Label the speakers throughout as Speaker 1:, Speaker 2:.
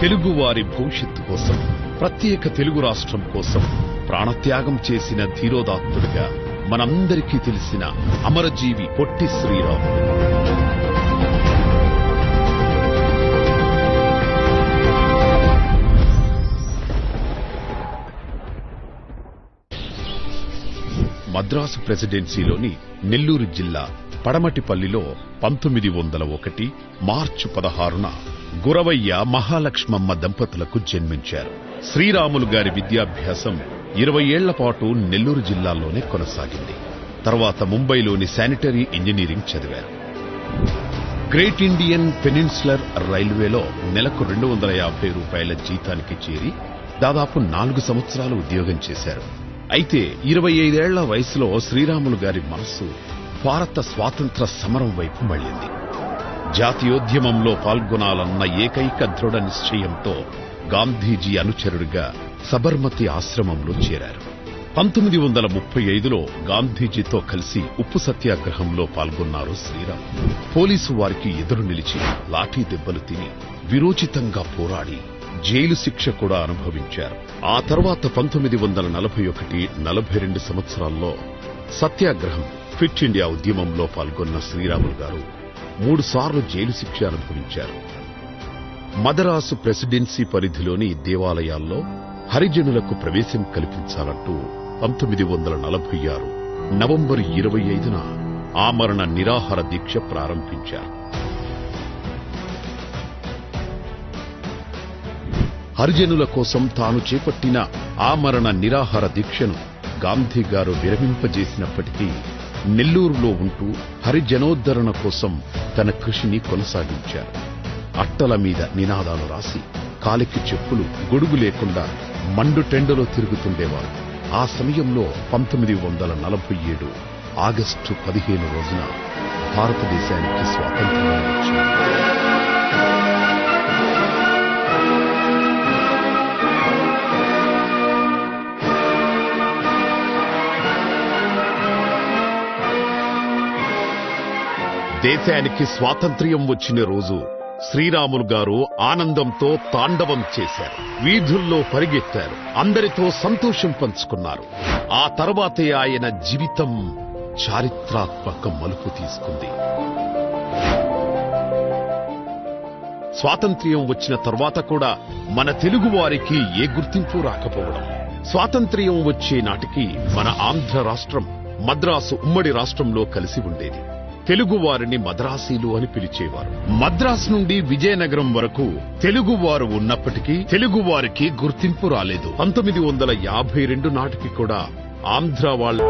Speaker 1: తెలుగువారి భవిష్యత్తు కోసం ప్రత్యేక తెలుగు రాష్ట్రం కోసం ప్రాణత్యాగం చేసిన ధీరోదాత్తుడిగా మనందరికీ తెలిసిన అమరజీవి పొట్టి శ్రీరాములు మద్రాసు ప్రెసిడెన్సీలోని నెల్లూరు జిల్లా పడమటిపల్లిలో పంతొమ్మిది వందల ఒకటి మార్చి పదహారున గురవయ్య మహాలక్ష్మమ్మ దంపతులకు జన్మించారు. శ్రీరాములు గారి విద్యాభ్యాసం ఇరవై ఏళ్ళ పాటు నెల్లూరు జిల్లాలోనే కొనసాగింది. తర్వాత ముంబైలోని శానిటరీ ఇంజనీరింగ్ చదివారు. గ్రేట్ ఇండియన్ పెనిన్సులర్ రైల్వేలో నెలకు రెండు వందల యాభై రూపాయల జీతానికి చేరి దాదాపు నాలుగు సంవత్సరాలు ఉద్యోగం చేశారు. అయితే ఇరవై ఐదేళ్ళ వయసులో శ్రీరాములు గారి మనస్సు భారత స్వాతంత్ర సమరం వైపు మళ్ళింది. జాతీయోద్యమంలో పాల్గొనాలన్న ఏకైక దృఢ నిశ్చయంతో గాంధీజీ అనుచరుడిగా సబర్మతి ఆశ్రమంలో చేరారు. పంతొమ్మిది వందల ముప్పై ఐదులో గాంధీజీతో కలిసి ఉప్పు సత్యాగ్రహంలో పాల్గొన్నారు శ్రీరామ్. పోలీసు వారికి ఎదురు నిలిచి లాఠీ దెబ్బలు తిని విరోచితంగా పోరాడి జైలు శిక్ష కూడా అనుభవించారు. ఆ తర్వాత పంతొమ్మిది వందల నలభై ఒకటి నలభై రెండు సంవత్సరాల్లో సత్యాగ్రహం ఫిట్ ఇండియా ఉద్యమంలో పాల్గొన్న శ్రీరాములు గారు మూడు సార్లు జైలు శిక్ష అనుభవించారు. మదరాసు ప్రెసిడెన్సీ పరిధిలోని దేవాలయాల్లో హరిజనులకు ప్రవేశం కల్పించాలంటూ పంతొమ్మిది వందల నలభై ఆరు నవంబర్ ఇరవై ఐదున ఆమరణ నిరాహార దీక్ష ప్రారంభించారు. హరిజనుల కోసం తాను చేపట్టిన ఆమరణ నిరాహార దీక్షను గాంధీ గారు విరమింపజేసినప్పటికీ నెల్లూరులో ఉంటూ హరిజనోద్ధరణ కోసం తన కృషిని కొనసాగించారు. అట్టల మీద నినాదాలు రాసి కాలికి చెప్పులు గొడుగు లేకుండా మండుటెండలో తిరుగుతుండేవారు. ఆ సమయంలో పంతొమ్మిది వందల నలభై ఏడు ఆగస్టు పదిహేను రోజున భారతదేశానికి స్వాతంత్ర్యం వచ్చింది. దేశానికి స్వాతంత్ర్యం వచ్చిన రోజు శ్రీరాములు గారు ఆనందంతో తాండవం చేశారు. వీధుల్లో పరిగెత్తారు. అందరితో సంతోషం పంచుకున్నారు. ఆ తర్వాతే ఆయన జీవితం చారిత్రాత్మక మలుపు తీసుకుంది. స్వాతంత్ర్యం వచ్చిన తర్వాత కూడా మన తెలుగు వారికి ఏ గుర్తింపు రాకపోవడం. స్వాతంత్ర్యం వచ్చే నాటికి మన ఆంధ్ర రాష్ట్రం మద్రాసు ఉమ్మడి రాష్ట్రంలో కలిసి ఉండేది. తెలుగువారిని మద్రాసీలు అని పిలిచేవారు. మద్రాసు నుండి విజయనగరం వరకు తెలుగువారు ఉన్నప్పటికీ తెలుగువారికి గుర్తింపు రాలేదు. పంతొమ్మిది వందల యాభై రెండు నాటికి కూడా ఆంధ్ర వాళ్ళ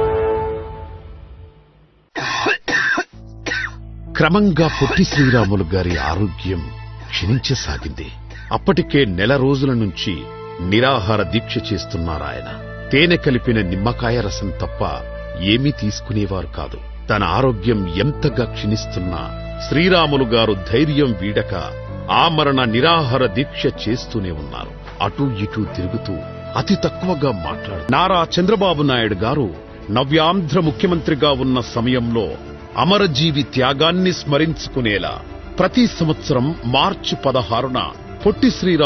Speaker 1: క్రమంగా పొట్టి శ్రీరాములు గారి ఆరోగ్యం క్షీణించసాగింది. అప్పటికే నెల రోజుల నుంచి నిరాహార దీక్ష చేస్తున్నారాయన. తేనె కలిపిన నిమ్మకాయ రసం తప్ప ఏమీ తీసుకునేవారు కాదు. తన ఆరోగ్యం ఎంతగా క్షీణిస్తున్నా శ్రీరాములు గారు ధైర్యం వీడక ఆమరణ నిరాహార దీక్ష చేస్తూనే ఉన్నారు. అటూ ఇటూ తిరుగుతూ అతి తక్కువగా మాట్లాడు. నారా చంద్రబాబు నాయుడు గారు నవ్యాంధ్ర ముఖ్యమంత్రిగా ఉన్న సమయంలో అమరజీవి త్యాగాన్ని స్మరించుకునేలా ప్రతి సంవత్సరం మార్చి పదహారున పొట్టి శ్రీరాము